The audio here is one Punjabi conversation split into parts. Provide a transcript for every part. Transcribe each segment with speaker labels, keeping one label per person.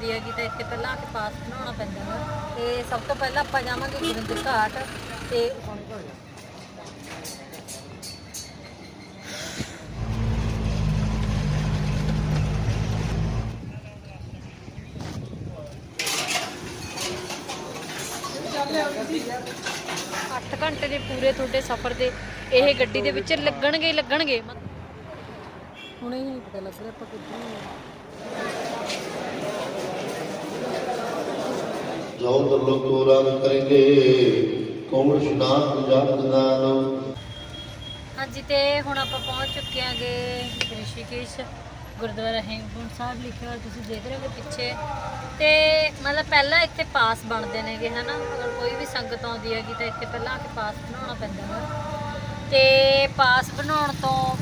Speaker 1: ਸਾਹਿਬ ਹੈਗੀ ਤਾਂ ਇੱਥੇ ਪਹਿਲਾਂ ਆ ਕੇ ਪਾਸ ਬਣਾਉਣਾ ਪੈਂਦਾ ਹੈ ਤੇ ਸਭ ਤੋਂ ਪਹਿਲਾਂ ਆਪਾਂ ਜਾਵਾਂਗੇ ਗੁਰਿੰਦਰ ਘਾਟ ਤੇ ਅੱਠ ਘੰਟੇ ਦੇ ਪੂਰੇ ਤੁਹਾਡੇ ਸਫ਼ਰ ਦੇ ਇਹ ਗੱਡੀ ਦੇ ਵਿੱਚ ਲੱਗਣਗੇ ਹੀ ਲੱਗਣਗੇ। ਹੁਣ ਇਹ ਨਹੀਂ ਪਤਾ ਲੱਗ ਰਿਹਾ ਆਪਾਂ ਕਿੱਥੇ
Speaker 2: जो लोग को राम करेंगे कौन स्नान जात नानो
Speaker 1: ਹਾਂਜੀ ਤੇ ਹੁਣ ਆਪਾਂ ਪਹੁੰਚ ਚੁੱਕੇ ਆਂਗੇ ਰਿਸ਼ੀਕੇਸ਼ ਗੁਰਦੁਆਰਾ ਹੇਮਕੁੰਟ ਸਾਹਿਬ ਲਿਖਿਆ ਹੋਇਆ ਤੁਸੀਂ ਦੇਖ ਰਹੇ ਹੋ ਪਿੱਛੇ ਤੇ ਮਤਲਬ ਪਹਿਲਾਂ ਇੱਥੇ ਪਾਸ ਬਣਦੇ ਨੇਗੇ ਹਨਾ ਅਗਰ ਕੋਈ ਵੀ ਸੰਗਤ ਆਉਂਦੀ ਹੈਗੀ ਤਾਂ ਇੱਥੇ ਪਹਿਲਾਂ ਆ ਕੇ ਪਾਸ ਬਣਾਉਣਾ ਪੈਂਦਾ ਹੈ ਤੇ ਪਾਸ ਬਣਾਉਣ ਤੋਂ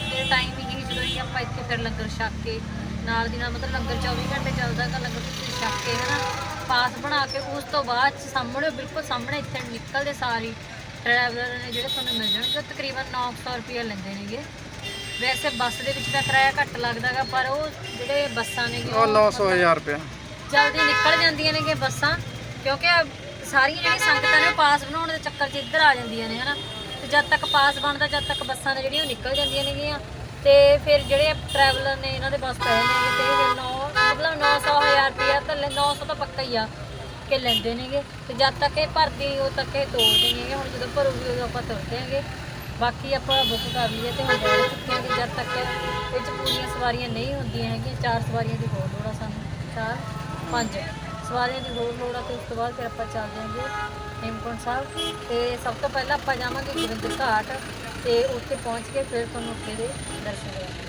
Speaker 1: ਦੇ ਟਾਈਮ ਹੀ ਜਦੋਂ ਹੀ ਆਪਾਂ ਇੱਥੇ ਫਿਰ ਲੰਗਰ ਛਕ ਕੇ ਨਾਲ ਦੀ ਨਾਲ ਮਤਲਬ ਲੰਗਰ 24 ਘੰਟੇ ਚੱਲਦਾ ਹੈਗਾ ਲੰਗਰ ਤੁਸੀਂ ਛਕ ਕੇ ਹਨਾ ਪਾਸ ਬਣਾ ਕੇ ਉਸ ਤੋਂ ਬਾਅਦ ਸਾਹਮਣੇ ਬਿਲਕੁਲ ਸਾਹਮਣੇ ਇੱਥੇ ਨਿਕਲਦੇ ਸਾਰੇ ਡਰਾਈਵਰ ਨੇ ਜਿਹੜੇ ਤੁਹਾਨੂੰ ਮਿਲ ਜਾਣਗੇ ਉਹ ਤਕਰੀਬਨ 900 ਰੁਪਏ ਲੈਂਦੇ ਨੇਗੇ। ਵੈਸੇ ਬੱਸ ਦੇ ਵਿੱਚ ਤਾਂ ਕਿਰਾਇਆ ਘੱਟ ਲੱਗਦਾਗਾ ਪਰ ਉਹ ਜਿਹੜੇ ਬੱਸਾਂ ਨੇ
Speaker 3: ਉਹ 900000 ਰੁਪਏ
Speaker 1: ਜਲਦੀ ਨਿਕਲ ਜਾਂਦੀਆਂ ਨੇਗੇ ਬੱਸਾਂ ਕਿਉਂਕਿ ਸਾਰੀਆਂ ਜਿਹੜੀਆਂ ਸੰਗਤਾਂ ਨੇ ਪਾਸ ਬਣਾਉਣ ਦੇ ਚੱਕਰ 'ਚ ਇੱਧਰ ਆ ਜਾਂਦੀਆਂ ਨੇ ਹਨਾ। ਤੇ ਜਦ ਤੱਕ ਪਾਸ ਬਣਦਾ ਜਦ ਤੱਕ ਬੱਸਾਂ ਦੇ ਜਿਹੜੀਆਂ ਉਹ ਨਿਕਲ ਜਾਂਦੀਆਂ ਨੇਗੀਆਂ। ਤੇ ਫਿਰ ਜਿਹੜੇ ਟਰੈਵਲਰ ਨੇ ਇਹਨਾਂ ਦੇ ਬੱਸ ਪਏ ਨੇਗੇ ਤੇ ਫਿਰ 9 900 ਤਾਂ ਪੱਕਾ ਹੀ ਆ ਕਿ ਲੈਂਦੇ ਨੇਗੇ। ਤੇ ਜਦ ਤੱਕ ਇਹ ਭਰਦੀ ਉਹ ਤੱਕ ਇਹ ਤੋੜ ਦੇਣਗੇ ਹੁਣ ਜਦੋਂ ਭਰੂਗੀ, ਉਦੋਂ ਆਪਾਂ ਤੁਰ ਦਿਆਂਗੇ ਬਾਕੀ ਆਪਾਂ ਬੁੱਕ ਕਰ ਲਈਏ ਤੇ ਹੁਣ ਜਾ ਚੁੱਕੇ ਕਿ ਜਦ ਤੱਕ ਇਹ 'ਚ ਪੂਰੀਆਂ ਸਵਾਰੀਆਂ ਨਹੀਂ ਹੁੰਦੀਆਂ ਹੈਗੀਆਂ, ਚਾਰ ਸਵਾਰੀਆਂ ਦੀ ਹੋਰ ਲੋੜ ਆ ਸਾਨੂੰ। ਚਾਰ, ਪੰਜ ਸਵਾਰੀਆਂ ਦੀ ਹੋਰ ਲੋੜ ਆ ਤੇ ਉਸ ਤੋਂ ਬਾਅਦ ਫਿਰ ਆਪਾਂ ਚੱਲ ਜਾਵਾਂਗੇ ਹੇਮਕੁੰਟ ਸਾਹਿਬ। ਤੇ ਸਭ ਤੋਂ ਪਹਿਲਾਂ ਆਪਾਂ ਜਾਵਾਂਗੇ ਗੁਰਿੰਦਰ ਘਾਟ ਤੇ ਉੱਥੇ ਪਹੁੰਚ ਕੇ ਫਿਰ ਤੁਹਾਨੂੰ ਉੱਥੇ ਦੇ ਦਰਸ਼ਨ ਕਰਾਂਗੇ।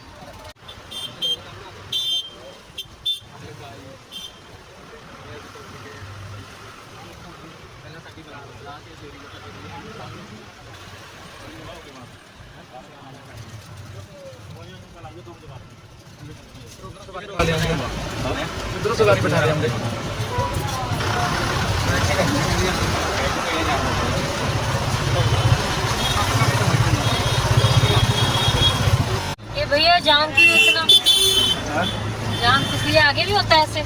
Speaker 3: इधर से गाड़ी बैठा रहे हमने
Speaker 1: भैया जाम क्यों इतना? जाम किस लिए आगे भी होता है ऐसे।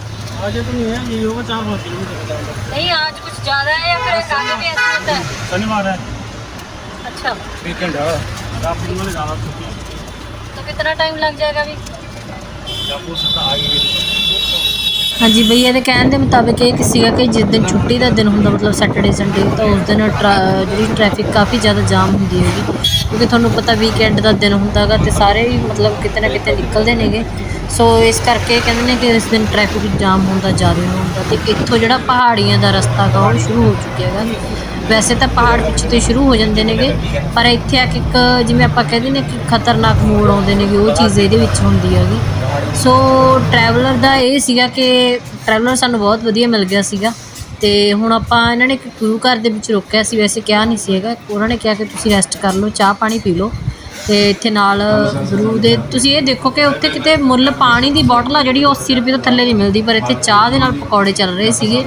Speaker 3: आज तो नहीं है ये होगा चार पाँच किलोमीटर
Speaker 1: नहीं आज कुछ ज़्यादा है या फिर आगे भी ऐसे होता है?
Speaker 3: शनिवार है।
Speaker 1: अच्छा।
Speaker 3: वीकेंड है। आप दिन में जाना
Speaker 1: तो कितना टाइम लग जाएगा अभी? ਹਾਂਜੀ ਬਈ, ਇਹਦੇ ਕਹਿਣ ਦੇ ਮੁਤਾਬਕ ਇਹ ਕਿ ਸੀਗਾ ਕਿ ਜਿਸ ਦਿਨ ਛੁੱਟੀ ਦਾ ਦਿਨ ਹੁੰਦਾ, ਮਤਲਬ ਸੈਟਰਡੇ ਸੰਡੇ ਤਾਂ ਉਸ ਦਿਨ ਟਰਾ- ਜਿਹੜੀ ਟ੍ਰੈਫਿਕ ਕਾਫੀ ਜ਼ਿਆਦਾ ਜਾਮ ਹੁੰਦੀ ਹੈਗੀ। ਕਿਉਂਕਿ ਤੁਹਾਨੂੰ ਪਤਾ ਵੀਕਐਂਡ ਦਾ ਦਿਨ ਹੁੰਦਾਗਾ ਤੇ ਸਾਰੇ ਹੀ ਮਤਲਬ ਕਿਤੇ ਨਾ ਕਿਤੇ ਨਿਕਲਦੇ ਨੇਗੇ। ਸੋ ਇਸ ਕਰਕੇ ਕਹਿੰਦੇ ਨੇ ਕਿ ਇਸ ਦਿਨ ਟ੍ਰੈਫਿਕ ਜਾਮ ਹੁੰਦਾ, ਜ਼ਿਆਦਾ ਹੁੰਦਾ ਤੇ ਇੱਥੋਂ ਜਿਹੜਾ ਪਹਾੜੀਆਂ ਦਾ ਰਸਤਾ ਗਾ ਉਹ ਸ਼ੁਰੂ ਹੋ ਚੁੱਕਿਆ ਹੈਗਾ। ਵੈਸੇ ਤਾਂ ਪਹਾੜ ਪਿੱਛੇ ਤੋਂ ਸ਼ੁਰੂ ਹੋ ਜਾਂਦੇ ਨੇਗੇ, ਪਰ ਇੱਥੇ ਆ ਕੇ ਇੱਕ ਜਿਵੇਂ ਆਪਾਂ ਕਹਿੰਦੇ ਨੇ ਕਿ ਖਤਰਨਾਕ ਮੋੜ ਆਉਂਦੇ ਨੇਗੇ, ਉਹ ਚੀਜ਼ ਇਹਦੇ ਵਿੱਚ ਹੁੰਦੀ ਹੈਗੀ। ਸੋ ਟਰੈਵਲਰ ਦਾ ਇਹ ਸੀਗਾ ਕਿ ਟਰੈਵਲਰ ਸਾਨੂੰ ਬਹੁਤ ਵਧੀਆ ਮਿਲ ਗਿਆ ਸੀਗਾ ਤੇ ਹੁਣ ਆਪਾਂ ਇਹਨਾਂ ਨੇ ਇੱਕ ਗੁਰੂ ਘਰ ਦੇ ਵਿੱਚ ਰੋਕਿਆ ਸੀ, ਵੈਸੇ ਕਿਹਾ ਨਹੀਂ ਸੀ ਹੈਗਾ ਉਹਨਾਂ ਨੇ ਕਿਹਾ ਕਿ ਤੁਸੀਂ ਰੈਸਟ ਕਰ ਲਓ, ਚਾਹ ਪਾਣੀ ਪੀ ਲਓ। ਤੇ ਇੱਥੇ ਨਾਲ ਗੁਰੂ ਦੇ। ਤੁਸੀਂ ਇਹ ਦੇਖੋ ਕਿ ਉੱਥੇ ਕਿਤੇ ਮੁੱਲ ਪਾਣੀ ਦੀ ਬੋਟਲ ਆ ਜਿਹੜੀ ਉਹ 80 ਰੁਪਏ ਤੋਂ ਥੱਲੇ ਨਹੀਂ ਮਿਲਦੀ ਪਰ ਇੱਥੇ ਚਾਹ ਦੇ ਨਾਲ ਪਕੌੜੇ ਚੱਲ ਰਹੇ ਸੀਗੇ।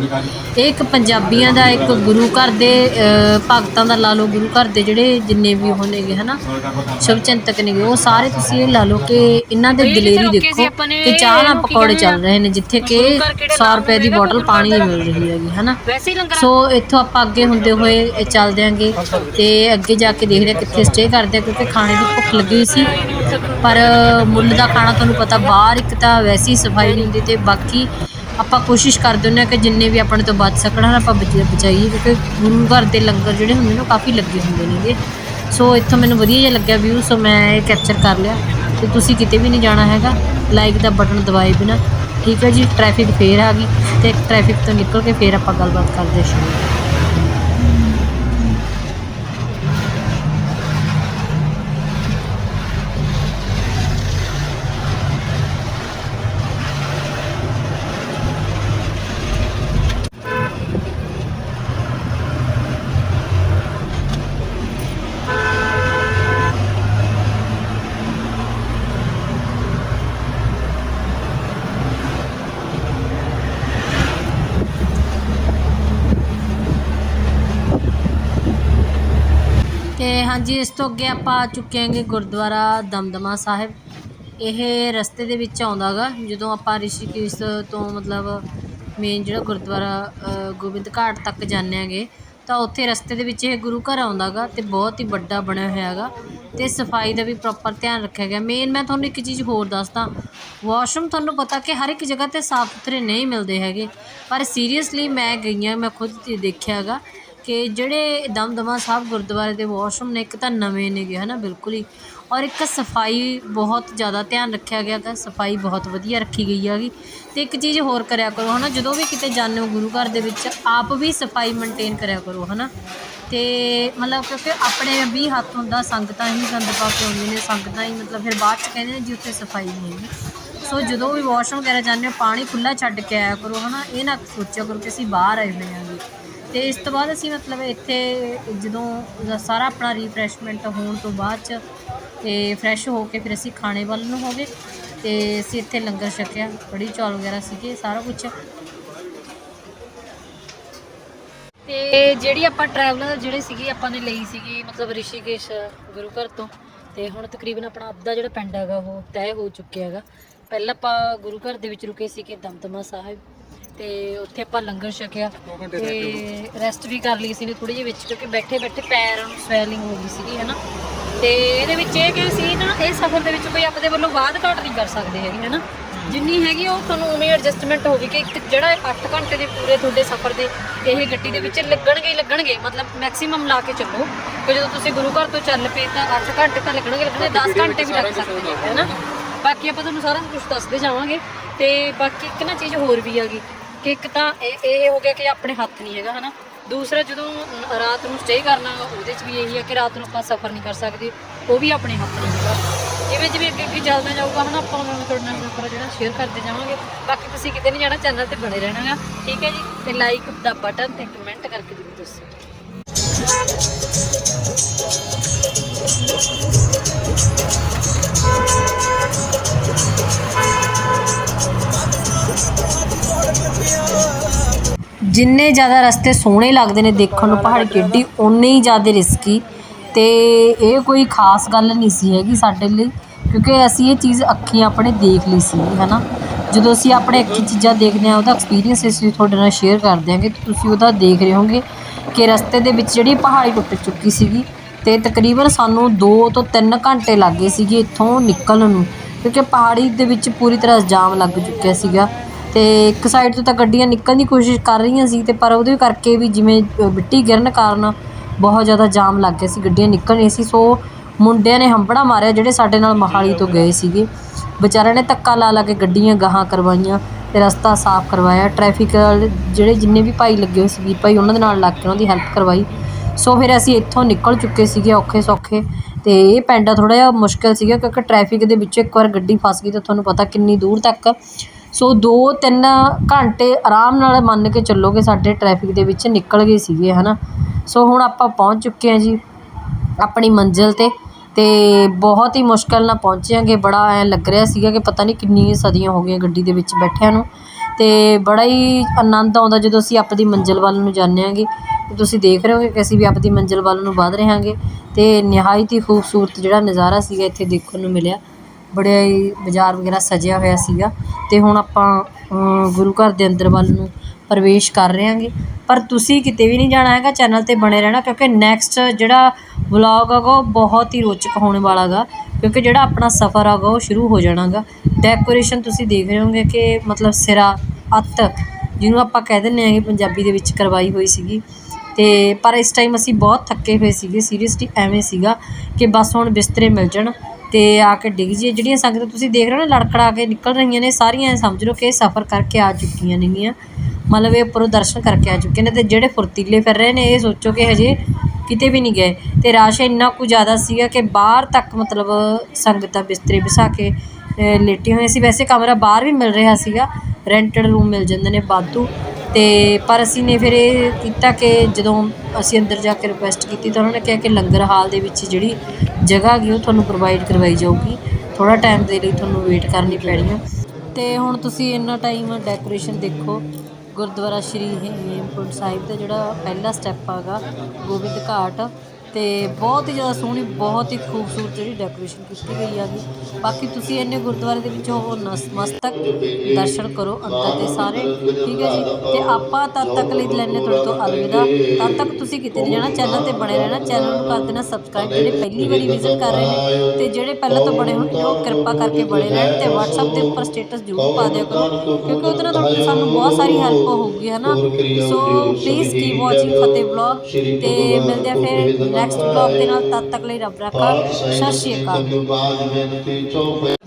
Speaker 1: ਇਹ ਇੱਕ ਪੰਜਾਬੀਆਂ ਦਾ ਇੱਕ ਗੁਰੂ ਘਰ ਦੇ ਭਗਤਾਂ ਦਾ ਲਾ ਲਓ ਗੁਰੂ ਘਰ ਦੇ ਜਿਹੜੇ ਜਿੰਨੇ ਵੀ ਉਹ ਨੇਗੇ ਹਨਾ? ਸ਼ੁਭ ਚਿੰਤਕ ਨੇਗੇ। ਉਹ ਸਾਰੇ ਤੁਸੀਂ ਇਹ ਲਾ ਲਓ ਕਿ ਇਹਨਾਂ ਦੇ ਦਲੇਰੀ ਦੇਖੋ ਕਿ ਚਾਹ ਨਾਲ ਪਕੌੜੇ ਚੱਲ ਰਹੇ ਨੇ ਜਿੱਥੇ ਕਿ 100 ਰੁਪਏ ਦੀ ਬੋਟਲ ਪਾਣੀ ਦੀ ਮਿਲ ਰਹੀ ਹੈਗੀ ਹਨਾ? ਸੋ ਇੱਥੋਂ ਆਪਾਂ ਅੱਗੇ ਹੁੰਦੇ ਹੋਏ ਚੱਲਦੇ ਆਂਗੇ ਤੇ ਅੱਗੇ ਜਾ ਕੇ ਦੇਖਦੇ ਕਿੱਥੇ ਸਟੇ ਕਰਦੇ ਕਿਉਂਕਿ ਖਾਣੇ ਦੀ ਭੁੱਖ ਲੱਗੀ ਹੋਈ ਸੀ। ਪਰ ਮੁੱਲ ਦਾ ਖਾਣਾ ਤੁਹਾਨੂੰ ਪਤਾ, ਬਾਹਰ ਇੱਕ ਤਾਂ ਵੈਸੀ ਸਫ਼ਾਈ ਨਹੀਂ ਹੁੰਦੀ ਤੇ ਬਾਕੀ ਆਪਾਂ ਕੋਸ਼ਿਸ਼ ਕਰਦੇ ਹੁੰਦੇ ਹਾਂ ਕਿ ਜਿੰਨੇ ਵੀ ਆਪਣੇ ਤੋਂ ਬਚ ਸਕਣ, ਹਨ, ਆਪਾਂ ਬਚ- ਬਚਾਈਏ, ਕਿਉਂਕਿ ਗੁਰੂ ਘਰ ਦੇ ਲੰਗਰ ਜਿਹੜੇ ਹੁੰਦੇ ਨੇ ਉਹ ਕਾਫੀ ਲੱਗੇ ਹੁੰਦੇ ਨੇਗੇ। ਸੋ ਇੱਥੋਂ ਮੈਨੂੰ ਵਧੀਆ ਜਿਹਾ ਲੱਗਿਆ ਵਿਊ ਸੋ ਮੈਂ ਇਹ ਕੈਪਚਰ ਕਰ ਲਿਆ। ਤੇ ਤੁਸੀਂ ਕਿਤੇ ਵੀ ਨਹੀਂ ਜਾਣਾ ਹੈਗਾ ਲਾਈਕ ਦਾ ਬਟਨ ਦਬਾਏ ਬਿਨਾ। ਠੀਕ ਹੈ ਜੀ ਟ੍ਰੈਫਿਕ ਫੇਰ ਆ ਗਈ ਤੇ ਟ੍ਰੈਫਿਕ ਤੋਂ ਨਿਕਲ ਕੇ ਫੇਰ ਆਪਾਂ ਗੱਲਬਾਤ ਕਰਦੇ ਸ਼ੁਰੂ। ਹਾਂਜੀ, ਇਸ ਤੋਂ ਅੱਗੇ ਆਪਾਂ ਆ ਚੁੱਕੇ ਹਾਂਗੇ ਗੁਰਦੁਆਰਾ ਦਮਦਮਾ ਸਾਹਿਬ। ਇਹ ਰਸਤੇ ਦੇ ਵਿੱਚ ਆਉਂਦਾ ਗਾ, ਜਦੋਂ ਆਪਾਂ ਰਿਸ਼ੀਕੇਸ਼ ਤੋਂ ਮਤਲਬ ਮੇਨ ਜਿਹੜਾ ਗੁਰਦੁਆਰਾ ਗੋਬਿੰਦ ਘਾਟ ਤੱਕ ਜਾਂਦੇ ਹੈਗੇ, ਤਾਂ ਉੱਥੇ ਰਸਤੇ ਦੇ ਵਿੱਚ ਇਹ ਗੁਰੂ ਘਰ ਆਉਂਦਾ ਗਾ ਤੇ ਬਹੁਤ ਹੀ ਵੱਡਾ ਬਣਿਆ ਹੋਇਆ ਗਾ ਤੇ ਸਫ਼ਾਈ ਦਾ ਵੀ ਪ੍ਰੋਪਰ ਧਿਆਨ ਰੱਖਿਆ ਗਿਆ। ਮੇਨ ਮੈਂ ਤੁਹਾਨੂੰ ਇੱਕ ਚੀਜ਼ ਹੋਰ ਦੱਸਦਾ ਵਾਸ਼ਰੂਮ ਤੁਹਾਨੂੰ ਪਤਾ ਕਿ ਹਰ ਇੱਕ ਜਗ੍ਹਾ ਤੇ ਸਾਫ਼ ਸੁਥਰੇ ਨਹੀਂ ਮਿਲਦੇ ਹੈਗੇ, ਪਰ ਸੀਰੀਅਸਲੀ ਮੈਂ ਗਈ ਹਾਂ, ਮੈਂ ਖੁਦ ਤੇ ਦੇਖਿਆ ਗਾ ਕਿ ਜਿਹੜੇ ਦਮਦਮਾ ਸਾਹਿਬ ਗੁਰਦੁਆਰੇ ਦੇ ਵਾਸ਼ਰੂਮ ਨੇ, ਇੱਕ ਤਾਂ ਨਵੇਂ ਨੇਗੇ ਹੈ ਨਾ ਬਿਲਕੁਲ ਹੀ। ਔਰ ਇੱਕ ਸਫ਼ਾਈ ਬਹੁਤ ਜ਼ਿਆਦਾ ਧਿਆਨ ਰੱਖਿਆ ਗਿਆ ਗਾ, ਸਫ਼ਾਈ ਬਹੁਤ ਵਧੀਆ ਰੱਖੀ ਗਈ ਹੈਗੀ ਅਤੇ ਇੱਕ ਚੀਜ਼ ਹੋਰ ਕਰਿਆ ਕਰੋ ਹੈ ਨਾ ਜਦੋਂ ਵੀ ਕਿਤੇ ਜਾਂਦੇ ਹੋ ਗੁਰੂ ਘਰ ਦੇ ਵਿੱਚ, ਆਪ ਵੀ ਸਫ਼ਾਈ ਮੇਨਟੇਨ ਕਰਿਆ ਕਰੋ ਹੈ ਨਾ ਅਤੇ ਮਤਲਬ ਕਿਉਂਕਿ ਆਪਣੇ ਵੀ ਹੱਥ ਹੁੰਦਾ, ਸੰਗਤਾਂ ਹੀ ਗੰਦ ਪਾ ਕੇ ਆਉਂਦੀਆਂ ਨੇ, ਸੰਗਤਾਂ ਹੀ ਮਤਲਬ ਫਿਰ ਬਾਅਦ ਚ ਕਹਿੰਦੇ ਨੇ ਜੀ ਉੱਥੇ ਸਫ਼ਾਈ ਨਹੀਂ ਹੈਗੀ। ਸੋ ਜਦੋਂ ਵੀ ਵਾਸ਼ਰੂਮ ਵਗੈਰਾ ਜਾਂਦੇ ਹੋ, ਪਾਣੀ ਖੁੱਲਾ ਛੱਡ ਕੇ ਆਇਆ ਕਰੋ ਹੈ ਨਾ ਇਹ ਨਾ ਸੋਚਿਆ ਕਰੋ ਕਿ ਅਸੀਂ ਬਾਹਰ ਆਏ ਹੋਏ ਹਾਂਗੇ ਤੇ ਇਸ ਤੋਂ ਬਾਅਦ ਅਸੀਂ ਮਤਲਬ ਇੱਥੇ ਜਦੋਂ ਸਾਰਾ ਆਪਣਾ ਰੀਫਰੈਸ਼ਮੈਂਟ ਹੋਣ ਤੋਂ ਬਾਅਦ ਚ ਤੇ ਫਰੈਸ਼ ਹੋ ਕੇ ਫਿਰ ਅਸੀਂ ਖਾਣੇ ਵੱਲ ਨੂੰ ਹੋ ਗਏ ਤੇ ਅਸੀਂ ਇੱਥੇ ਲੰਗਰ ਛਕਿਆ ਬੜੀ ਚੌਲ ਵਗੈਰਾ ਸੀਗੇ, ਸਾਰਾ ਕੁਝ ਤੇ ਜਿਹੜੀ ਆਪਾਂ ਟਰੈਵਲਰ ਜਿਹੜੇ ਸੀਗੇ, ਆਪਾਂ ਨੇ ਲਈ ਸੀਗੀ ਮਤਲਬ ਰਿਸ਼ੀਕੇਸ਼ ਗੁਰੂ ਘਰ ਤੋਂ ਤੇ ਹੁਣ ਤਕਰੀਬਨ ਆਪਣਾ ਅੱਧਾ ਜਿਹੜਾ ਪਿੰਡ ਹੈਗਾ, ਉਹ ਤੈਅ ਹੋ ਚੁੱਕਿਆ ਹੈਗਾ। ਪਹਿਲਾਂ ਆਪਾਂ ਗੁਰੂ ਘਰ ਦੇ ਵਿੱਚ ਰੁਕੇ ਸੀਗੇ ਦਮਦਮਾ ਸਾਹਿਬ। ਤੇ ਉੱਥੇ ਆਪਾਂ ਲੰਗਰ ਛਕਿਆ ਤੇ ਰੈਸਟ ਵੀ ਕਰ ਲਈ ਸੀ ਨੇ ਥੋੜੀ ਜਿਹੀ ਵਿੱਚ ਕਿਉਂਕਿ ਬੈਠੇ ਬੈਠੇ ਪੈਰਾਂ ਨੂੰ ਸਵੈਲਿੰਗ ਹੋ ਗਈ ਸੀਗੀ ਹਨਾ? ਤੇ ਇਹਦੇ ਵਿੱਚ ਇਹ ਕਿ ਸੀ ਨਾ ਇਹ ਸਫ਼ਰ ਦੇ ਵਿੱਚ ਕੋਈ ਆਪਣੇ ਵੱਲੋਂ ਬਾਅਦ ਘਾਟ ਨਹੀਂ ਕਰ ਸਕਦੇ ਹੈਗੇ ਹਨਾ? ਜਿੰਨੀ ਹੈਗੀ ਉਹ ਤੁਹਾਨੂੰ ਉਵੇਂ ਐਡਜਸਟਮੈਂਟ ਹੋਵੇ ਕਿ ਇੱਕ ਜਿਹੜਾ 8 ਘੰਟੇ ਦੇ ਪੂਰੇ ਤੁਹਾਡੇ ਸਫ਼ਰ ਦੇ ਇਹ ਗੱਡੀ ਦੇ ਵਿੱਚ ਲੱਗਣਗੇ ਹੀ ਲੱਗਣਗੇ ਮਤਲਬ ਮੈਕਸਿਮਮ ਲਾ ਕੇ ਚੱਲੋ। ਕਿ ਜਦੋਂ ਤੁਸੀਂ ਗੁਰੂ ਘਰ ਤੋਂ ਚੱਲ ਪਏ ਤਾਂ 8 ਘੰਟੇ ਤਾਂ ਲੱਗਣਗੇ ਲੱਗਣੇ 10 ਘੰਟੇ ਵੀ ਲੱਗ ਸਕਦੇ ਹੈ ਨਾ ਬਾਕੀ ਆਪਾਂ ਤੁਹਾਨੂੰ ਸਾਰਾ ਕੁਝ ਦੱਸਦੇ ਜਾਵਾਂਗੇ ਤੇ ਬਾਕੀ ਇੱਕ ਨਾ ਚੀਜ਼ ਹੋਰ ਵੀ ਹੈਗੀ ਕਿ ਇੱਕ ਤਾਂ ਇਹ ਇਹ ਹੋ ਗਿਆ ਕਿ ਆਪਣੇ ਹੱਥ ਨਹੀਂ ਹੈਗਾ, ਹਨਾ? ਦੂਸਰਾ, ਜਦੋਂ ਰਾਤ ਨੂੰ ਸਟੇ ਕਰਨਾ, ਉਹਦੇ 'ਚ ਵੀ ਇਹੀ ਹੈ ਕਿ ਰਾਤ ਨੂੰ ਆਪਾਂ ਸਫ਼ਰ ਨਹੀਂ ਕਰ ਸਕਦੇ, ਉਹ ਵੀ ਆਪਣੇ ਹੱਥ ਨਹੀਂ ਹੈਗਾ। ਜਿਵੇਂ ਜਿਵੇਂ ਅੱਗੇ ਅੱਗੇ ਚੱਲਦਾ ਜਾਊਗਾ, ਹਨਾ, ਆਪਾਂ ਉਹਨਾਂ ਨੂੰ ਤੁਹਾਡੇ ਨਾਲ ਸਫ਼ਰ ਜਿਹੜਾ ਸ਼ੇਅਰ ਕਰਦੇ ਜਾਵਾਂਗੇ। ਬਾਕੀ ਤੁਸੀਂ ਕਿਤੇ ਨਹੀਂ ਜਾਣਾ ਚੈਨਲ ਤੇ ਬਣੇ ਰਹਿਣਾਗਾ ਠੀਕ ਹੈ ਜੀ? ਤੇ ਲਾਈਕ ਦਾ ਬਟਨ ਤੇ ਕਮੈਂਟ ਕਰਕੇ ਜ਼ਰੂਰ ਦੱਸੋ ਜਿੰਨੇ ਜ਼ਿਆਦਾ ਰਸਤੇ ਸੋਹਣੇ ਲੱਗਦੇ ਨੇ ਦੇਖਣ ਨੂੰ, ਪਹਾੜੀ ਕਿੱਡੀ ਉਨੇ ਹੀ ਜ਼ਿਆਦਾ ਰਿਸਕੀ ਅਤੇ ਇਹ ਕੋਈ ਖਾਸ ਗੱਲ ਨਹੀਂ ਸੀ ਹੈਗੀ ਸਾਡੇ ਲਈ, ਕਿਉਂਕਿ ਅਸੀਂ ਇਹ ਚੀਜ਼ ਅੱਖੀਂ ਆਪਣੇ ਦੇਖ ਲਈ ਸੀ ਹੈ ਨਾ ਜਦੋਂ ਅਸੀਂ ਆਪਣੇ ਅੱਖੀਂ ਚੀਜ਼ਾਂ ਦੇਖਦੇ ਹਾਂ, ਉਹਦਾ ਐਕਸਪੀਰੀਅੰਸ ਅਸੀਂ ਤੁਹਾਡੇ ਨਾਲ ਸ਼ੇਅਰ ਕਰ ਦਿਆਂਗੇ ਤੁਸੀਂ ਉਹਦਾ ਦੇਖ ਰਹੇ ਹੋਗੇ ਕਿ ਰਸਤੇ ਦੇ ਵਿੱਚ ਜਿਹੜੀ ਪਹਾੜੀ ਟੁੱਟ ਚੁੱਕੀ ਸੀਗੀ ਤੇ ਤਕਰੀਬਨ ਸਾਨੂੰ 2 ਤੋਂ 3 ਘੰਟੇ ਲੱਗ ਗਏ ਸੀਗੇ ਇੱਥੋਂ ਨਿਕਲਣ ਨੂੰ, ਕਿਉਂਕਿ ਪਹਾੜੀ ਦੇ ਵਿੱਚ ਪੂਰੀ ਤਰ੍ਹਾਂ ਜਾਮ ਲੱਗ ਚੁੱਕਿਆ ਸੀਗਾ। ਤੇ ਇੱਕ ਸਾਈਡ ਤੋਂ ਤਾਂ ਗੱਡੀਆਂ ਨਿਕਲਣ ਦੀ ਕੋਸ਼ਿਸ਼ ਕਰ ਰਹੀਆਂ ਸੀ ਤੇ ਪਰ ਉਹਦੇ ਕਰਕੇ ਵੀ ਜਿਵੇਂ ਮਿੱਟੀ ਗਿਰਨ ਕਾਰਨ ਬਹੁਤ ਜ਼ਿਆਦਾ ਜਾਮ ਲੱਗ ਗਿਆ ਸੀ, ਗੱਡੀਆਂ ਨਿਕਲ ਨਹੀਂ ਸੀ, ਸੋ ਮੁੰਡਿਆਂ ਨੇ ਹੰਬੜਾ ਮਾਰਿਆ ਜਿਹੜੇ ਸਾਡੇ ਨਾਲ ਮੋਹਾਲੀ ਤੋਂ ਗਏ ਸੀਗੇ। ਵਿਚਾਰਿਆਂ ਨੇ ਧੱਕਾ ਲਾ ਲਾ ਕੇ ਗੱਡੀਆਂ ਗਾਹਾਂ ਕਰਵਾਈਆਂ ਤੇ ਰਸਤਾ ਸਾਫ਼ ਕਰਵਾਇਆ। ਟ੍ਰੈਫਿਕ ਜਿਹੜੇ ਜਿੰਨੇ ਵੀ ਭਾਈ ਲੱਗੇ ਹੋਏ ਸੀ, ਭਾਈ ਉਹਨਾਂ ਦੇ ਨਾਲ ਲੱਗ ਕੇ ਉਹਨਾਂ ਦੀ ਹੈਲਪ ਕਰਵਾਈ। ਸੋ ਫਿਰ ਅਸੀਂ ਇੱਥੋਂ ਨਿਕਲ ਚੁੱਕੇ ਸੀਗੇ ਔਖੇ ਸੌਖੇ ਤੇ ਇਹ ਪੈਂਡਾ ਥੋੜਾ ਜਿਹਾ ਮੁਸ਼ਕਲ ਸੀਗਾ ਕਿਉਂਕਿ ਟ੍ਰੈਫਿਕ ਦੇ ਵਿੱਚ ਇੱਕ ਵਾਰ ਗੱਡੀ ਫਸ ਗਈ ਤਾਂ ਤੁਹਾਨੂੰ ਪਤਾ ਕਿੰਨੀ ਦੂਰ ਤੱਕ ਸੋ 2-3 ਘੰਟੇ ਆਰਾਮ ਨਾਲ ਮੰਨ ਕੇ ਚੱਲੋ ਕਿ ਸਾਡੇ ਟਰੈਫਿਕ ਦੇ ਵਿੱਚ ਨਿਕਲ ਗਏ ਸੀਗੇ ਹੈ ਨਾ ਸੋ ਹੁਣ ਆਪਾਂ ਪਹੁੰਚ ਚੁੱਕੇ ਹਾਂ ਜੀ ਆਪਣੀ ਮੰਜ਼ਿਲ ਤੇ ਅਤੇ ਬਹੁਤ ਹੀ ਮੁਸ਼ਕਿਲ ਨਾਲ ਪਹੁੰਚਿਆਂਗੇ ਬੜਾ ਐਂ ਲੱਗ ਰਿਹਾ ਸੀਗਾ ਕਿ ਪਤਾ ਨਹੀਂ ਕਿੰਨੀ ਸਦੀਆਂ ਹੋ ਗਈਆਂ ਗੱਡੀ ਦੇ ਵਿੱਚ ਬੈਠਿਆਂ ਨੂੰ। ਅਤੇ ਬੜਾ ਹੀ ਆਨੰਦ ਆਉਂਦਾ ਜਦੋਂ ਅਸੀਂ ਆਪਦੀ ਮੰਜ਼ਿਲ ਵੱਲ ਨੂੰ ਜਾਂਦੇ ਆਂਗੇ ਤੁਸੀਂ ਦੇਖ ਰਹੇ ਹੋਗੇ ਕਿ ਅਸੀਂ ਵੀ ਆਪਣੀ ਮੰਜ਼ਿਲ ਵੱਲ ਨੂੰ ਵਧ ਰਹੇ ਹਾਂਗੇ ਤੇ ਨਿਹਾਇਤ ਹੀ ਖੂਬਸੂਰਤ ਜਿਹੜਾ ਨਜ਼ਾਰਾ ਸੀਗਾ ਇੱਥੇ ਦੇਖਣ ਨੂੰ ਮਿਲਿਆ। ਬੜਾ ਹੀ ਬਾਜ਼ਾਰ ਵਗੈਰਾ ਸਜਿਆ ਹੋਇਆ ਸੀਗਾ ਅਤੇ ਹੁਣ ਆਪਾਂ ਗੁਰੂ ਘਰ ਦੇ ਅੰਦਰ ਵੱਲ ਨੂੰ ਪ੍ਰਵੇਸ਼ ਕਰ ਰਹੇ ਹਾਂਗੇ ਪਰ ਤੁਸੀਂ ਕਿਤੇ ਵੀ ਨਹੀਂ ਜਾਣਾ ਹੈਗਾ, ਚੈਨਲ ਤੇ ਬਣੇ ਰਹਿਣਾ, ਕਿਉਂਕਿ ਨੈਕਸਟ ਜਿਹੜਾ ਵਲੋਗ ਹੈਗਾ, ਉਹ ਬਹੁਤ ਹੀ ਰੋਚਕ ਹੋਣ ਵਾਲਾ ਗਾ, ਕਿਉਂਕਿ ਜਿਹੜਾ ਆਪਣਾ ਸਫ਼ਰ ਹੈਗਾ, ਉਹ ਸ਼ੁਰੂ ਹੋ ਜਾਣਾ ਗਾ ਡੈਕੋਰੇਸ਼ਨ ਤੁਸੀਂ ਦੇਖ ਰਹੇ ਹੋਗੇ ਕਿ ਮਤਲਬ ਸਿਰਾ ਅੱਤ ਜਿਹਨੂੰ ਆਪਾਂ ਕਹਿ ਦਿੰਦੇ ਆਂਗੇ ਪੰਜਾਬੀ ਦੇ ਵਿੱਚ ਕਰਵਾਈ ਹੋਈ ਸੀਗੀ। ਅਤੇ ਪਰ ਇਸ ਟਾਈਮ ਅਸੀਂ ਬਹੁਤ ਥੱਕੇ ਹੋਏ ਸੀਗੇ ਸੀਰੀਅਸਲੀ ਐਵੇਂ ਸੀਗਾ ਕਿ ਬਸ ਹੁਣ ਬਿਸਤਰੇ ਮਿਲ ਜਾਣ। ਅਤੇ ਆ ਕੇ ਡਿੱਗ ਜੀ। ਜਿਹੜੀਆਂ ਸੰਗਤਾਂ ਤੁਸੀਂ ਦੇਖ ਰਹੇ ਹੋ ਨਾ ਲੜਖੜਾ ਕੇ ਨਿਕਲ ਰਹੀਆਂ ਨੇ ਸਾਰੀਆਂ ਐਂ ਸਮਝ ਲਓ ਕਿ ਸਫ਼ਰ ਕਰਕੇ ਆ ਚੁੱਕੀਆਂ ਨੇਗੀਆਂ। ਮਤਲਬ ਇਹ ਉੱਪਰੋਂ ਦਰਸ਼ਨ ਕਰਕੇ ਆ ਚੁੱਕੇ ਨੇ ਅਤੇ ਜਿਹੜੇ ਫੁਰਤੀਲੇ ਫਿਰ ਰਹੇ ਨੇ ਇਹ ਸੋਚੋ ਕਿ ਹਜੇ ਕਿਤੇ ਵੀ ਨਹੀਂ ਗਏ। ਅਤੇ ਰਸ਼ ਇੰਨਾ ਕੁ ਜ਼ਿਆਦਾ ਸੀਗਾ ਕਿ ਬਾਹਰ ਤੱਕ ਮਤਲਬ ਸੰਗਤਾਂ ਬਿਸਤਰੇ ਵਿਛਾ ਕੇ ਅ, ਲੇਟੀਆਂ ਹੋਈਆਂ ਸੀ। ਵੈਸੇ ਕਮਰਾ ਬਾਹਰ ਵੀ ਮਿਲ ਰਿਹਾ ਸੀਗਾ। ਰੈਂਟਡ ਰੂਮ ਮਿਲ ਜਾਂਦੇ ਨੇ ਵਾਧੂ ਅਤੇ ਪਰ ਅਸੀਂ ਨੇ ਫਿਰ ਇਹ ਕੀਤਾ ਕਿ ਜਦੋਂ ਅਸੀਂ ਅੰਦਰ ਜਾ ਕੇ ਰਿਕੁਐਸਟ ਕੀਤੀ ਤਾਂ ਉਹਨਾਂ ਨੇ ਕਿਹਾ ਕਿ ਲੰਗਰ ਹਾਲ ਦੇ ਵਿੱਚ ਜਿਹੜੀ ਜਗ੍ਹਾ ਹੈਗੀ ਉਹ ਤੁਹਾਨੂੰ ਪ੍ਰੋਵਾਈਡ ਕਰਵਾਈ ਜਾਊਗੀ। ਥੋੜ੍ਹਾ ਟਾਈਮ ਦੇ ਲਈ ਤੁਹਾਨੂੰ ਵੇਟ ਕਰਨੀ ਪੈਣੀ ਆ। ਅਤੇ ਹੁਣ ਤੁਸੀਂ ਇੰਨਾ ਟਾਈਮ ਡੈਕੋਰੇਸ਼ਨ ਦੇਖੋ, ਗੁਰਦੁਆਰਾ ਸ਼੍ਰੀ ਹੇਮਕੁੰਟ ਸਾਹਿਬ ਦਾ ਜਿਹੜਾ ਪਹਿਲਾ ਸਟੈਪ ਹੈਗਾ, ਗੋਬਿੰਦ ਘਾਟ। ਤੇ ਬਹੁਤ ਹੀ ਜ਼ਿਆਦਾ ਸੋਹਣੀ, ਬਹੁਤ ਹੀ ਖੂਬਸੂਰਤ ਜਿਹੜੀ ਡੈਕੋਰੇਸ਼ਨ ਕੀਤੀ ਗਈ ਆ ਜੀ। ਬਾਕੀ ਤੁਸੀਂ ਇੰਨੇ ਗੁਰਦੁਆਰੇ ਦੇ ਵਿੱਚ ਉਹ ਨਸਮਸਤਕ ਦਰਸ਼ਨ ਕਰੋ ਅੰਦਰ ਦੇ ਸਾਰੇ, ਠੀਕ ਹੈ ਜੀ? ਤੇ ਆਪਾਂ ਤਦ ਤੱਕ ਲਈ ਲੈਣੇ ਤੁਹਾਡੇ ਤੋਂ ਅਲਵਿਦਾ। ਤਦ ਤੱਕ ਤੁਸੀਂ ਕਿਤੇ ਨਹੀਂ ਜਾਣਾ, ਚੈਨਲ ਤੇ ਬਣੇ ਰਹਿਣਾ, ਚੈਨਲ ਨੂੰ ਕਰ ਦੇਣਾ ਸਬਸਕ੍ਰਾਈਬ ਜਿਹੜੇ ਪਹਿਲੀ ਵਾਰੀ ਵਿਜ਼ਿਟ ਕਰ ਰਹੇ ਨੇ। ਤੇ ਜਿਹੜੇ ਪਹਿਲਾਂ ਤੋਂ ਬਣੇ ਹੋਏ ਉਹ ਕਿਰਪਾ ਕਰਕੇ ਬਣੇ ਰਹਿਣ ਤੇ WhatsApp ਦੇ ਉੱਪਰ ਸਟੇਟਸ ਜ਼ਰੂਰ ਪਾ ਦਿਆ ਕਰੋ, ਕਿਉਂਕਿ ਉਹਦੇ ਨਾਲ ਤੁਹਾਨੂੰ ਸਾਨੂੰ ਬਹੁਤ ਸਾਰੀ ਹੈਲਪ ਹੋਊਗੀ ਹੈ ਨਾ so please keep watching Fateh vlog ਤੇ ਮਿਲਦੇ ਆ ਫਿਰ ਨੈਕਸਟ ਵਲੌਗ ਦੇ ਨਾਲ ਤਦ ਤੱਕ ਲਈ ਰੱਬ ਰਾਖਾ ਸਤਿ ਸ਼੍ਰੀ ਅਕਾਲ।